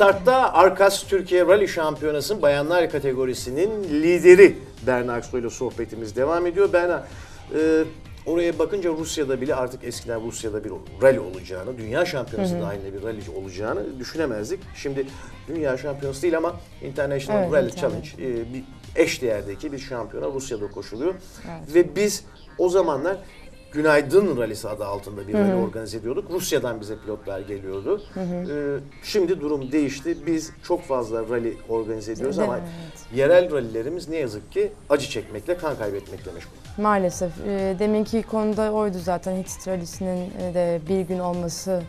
Startta Arkas Türkiye Rally Şampiyonası'nın bayanlar kategorisinin lideri Berna Aksoy ile sohbetimiz devam ediyor. Berna, e, oraya bakınca Rusya'da bile artık eskiden Rusya'da bir rally olacağını, dünya şampiyonası dahilinde bir rally olacağını düşünemezdik. Şimdi dünya şampiyonası değil ama International Evet, Rally. Challenge e, bir eş değerdeki bir şampiyona Rusya'da koşuluyor. Ve biz o zamanlar Günaydın Rallisi adı altında bir rally organize ediyorduk. Rusya'dan bize pilotlar geliyordu. Ee, şimdi durum değişti. Biz çok fazla rally organize ediyoruz ama Evet. yerel rallilerimiz ne yazık ki acı çekmekle, kan kaybetmekle meşgul. Maalesef. E, deminki konuda oydu zaten Hitit Rally'sinin e, de bir gün olması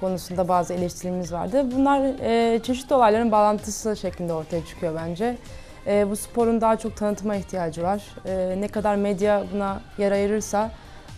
konusunda bazı eleştirimiz vardı. Bunlar e, çeşitli olayların bağlantısı şeklinde ortaya çıkıyor bence. E, bu sporun daha çok tanıtıma ihtiyacı var. E, ne kadar medya buna yer ayırırsa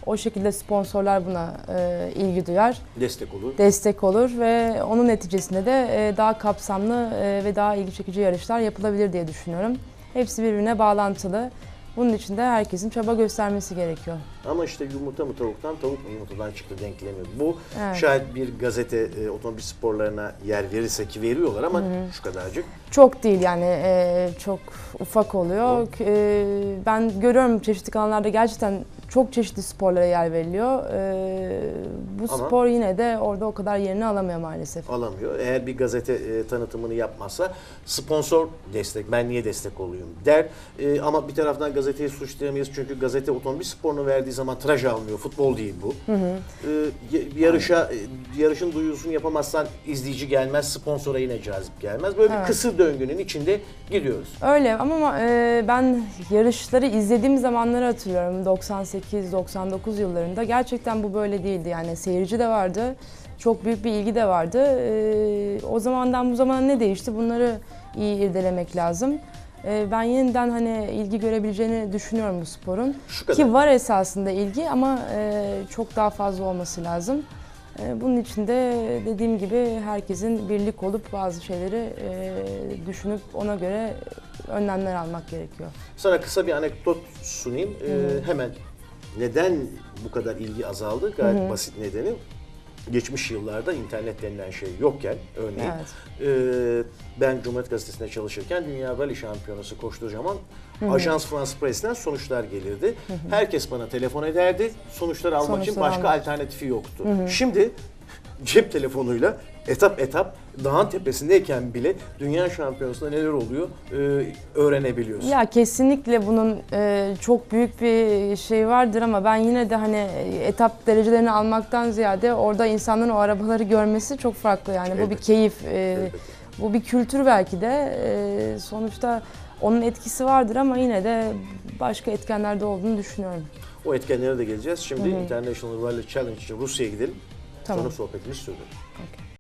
o şekilde sponsorlar buna e, ilgi duyar, Destek olur. destek olur ve onun neticesinde de e, daha kapsamlı e, ve daha ilgi çekici yarışlar yapılabilir diye düşünüyorum. Hepsi birbirine bağlantılı. Bunun için de herkesin çaba göstermesi gerekiyor. Ama işte yumurta mı tavuktan, tavuk mu yumurtadan çıktı denklemi. Bu Evet. şayet bir gazete e, otomobil sporlarına yer verirse ki veriyorlar ama şu kadarcık. Çok değil yani e, çok ufak oluyor. E, ben görüyorum çeşitli kanallarda gerçekten çok çeşitli sporlara yer veriliyor. E, Ama- spor yine de orada o kadar yerini alamıyor maalesef. alamıyor. Eğer bir gazete e, tanıtımını yapmazsa sponsor destek, ben niye destek olayım der. E, ama bir taraftan gazeteyi suçlayamayız çünkü gazete otomobil sporunu verdiği zaman traj almıyor. Futbol değil bu. E, y- yarışa e, yarışın duyurusunu yapamazsan izleyici gelmez, sponsora yine cazip gelmez. Böyle bir Evet. kısır döngünün içinde gidiyoruz. Öyle ama e, ben yarışları izlediğim zamanları hatırlıyorum 98-99 yıllarında. Gerçekten bu böyle değildi yani seyirci de vardı. Çok büyük bir ilgi de vardı. E, o zamandan bu zamana ne değişti bunları iyi irdelemek lazım. E, ben yeniden hani ilgi görebileceğini düşünüyorum bu sporun. Ki var esasında ilgi ama e, çok daha fazla olması lazım. E, bunun için de dediğim gibi herkesin birlik olup bazı şeyleri e, düşünüp ona göre önlemler almak gerekiyor. Sana kısa bir anekdot sunayım. Ee, hemen neden bu kadar ilgi azaldı? Gayet basit nedeni. Geçmiş yıllarda internet denilen şey yokken örneğin e, ben Cumhuriyet Gazetesi'nde çalışırken Dünya Rally Şampiyonası koştuğu zaman Ajans France Press'ten sonuçlar gelirdi. Herkes bana telefon ederdi. Sonuçları almak için Sonuçları başka almak. alternatifi yoktu. Şimdi cep telefonuyla etap etap dağın tepesindeyken bile dünya şampiyonasında neler oluyor e, öğrenebiliyorsun. Ya kesinlikle bunun e, çok büyük bir şey vardır ama ben yine de hani etap derecelerini almaktan ziyade orada insanların o arabaları görmesi çok farklı yani bu bir keyif, e, Elbette. bu bir kültür belki de E, sonuçta onun etkisi vardır ama yine de başka etkenlerde olduğunu düşünüyorum. O etkenlere de geleceğiz. Şimdi International Rally Challenge için Rusya'ya gidelim. 所以说，必须的。